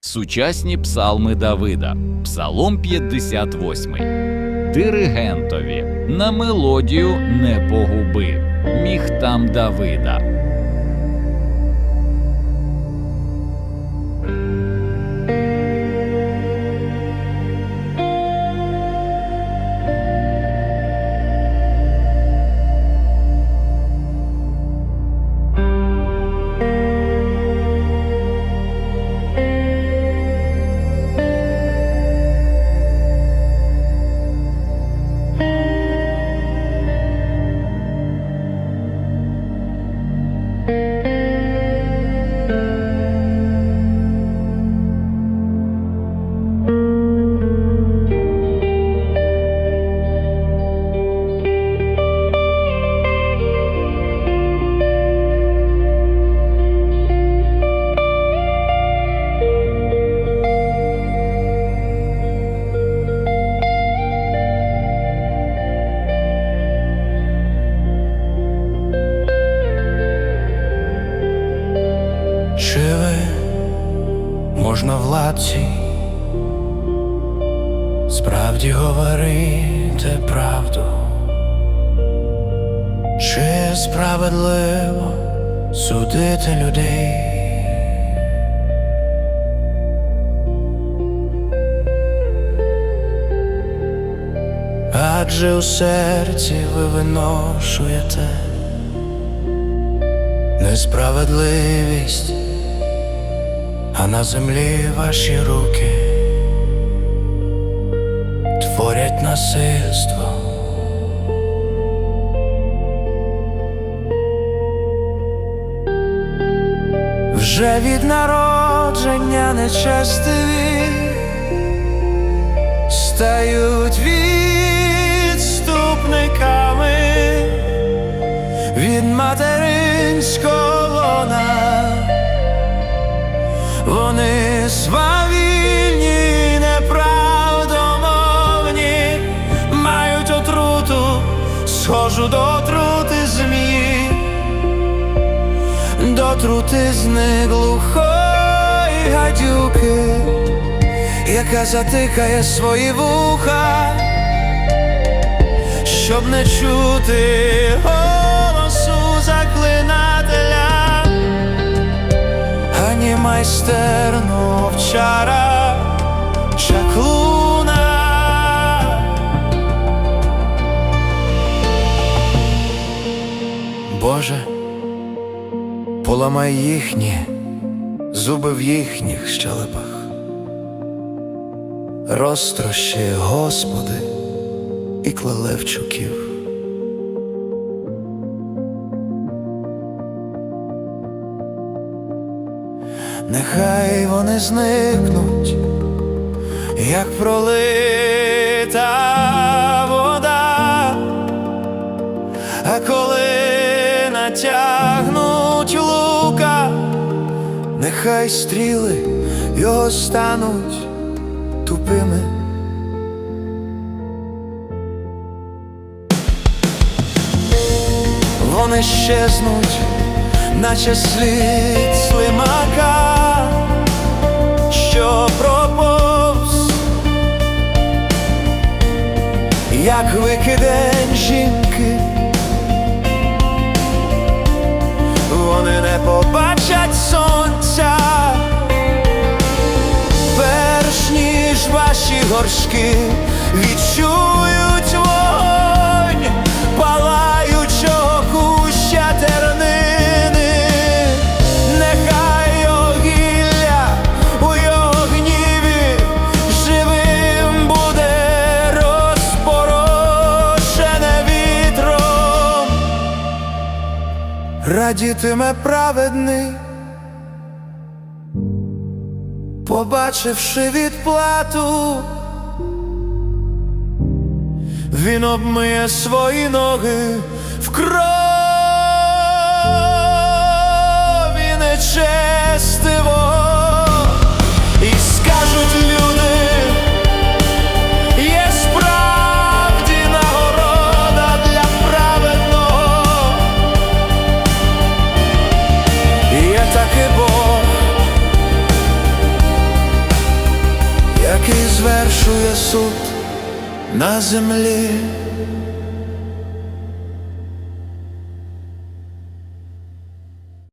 Сучасні псалми Давида, Псалом 58. Диригентові на мелодію не погуби. Міхтам Давида. Можна владці справді говорити правду? Чи справедливо судити людей? Адже у серці ви виношуєте несправедливість, а на землі ваші руки творять насильство. Вже від народження нечестиві стають відступниками від материнського Вони свавільні, неправдомовні, мають отруту, схожу до отрути змії, до трутизни глухої гадюки, яка затикає свої вуха щоб не чути ані майстерну вчара чаклуна. Боже, поламай їхні зуби в їхніх щелепах. Розтрощи, Господи, і клелевчуків. Нехай вони зникнуть, як пролита вода, а коли натягнуть лука, нехай стріли його стануть тупими. Вони щезнуть, наче слід слимака, як день жінки, вони не побачать сонця, перш ніж ваші горшки відчують радітиме праведний. Побачивши відплату, він обмиє свої ноги в крові нечестиво, звершує суд на землі.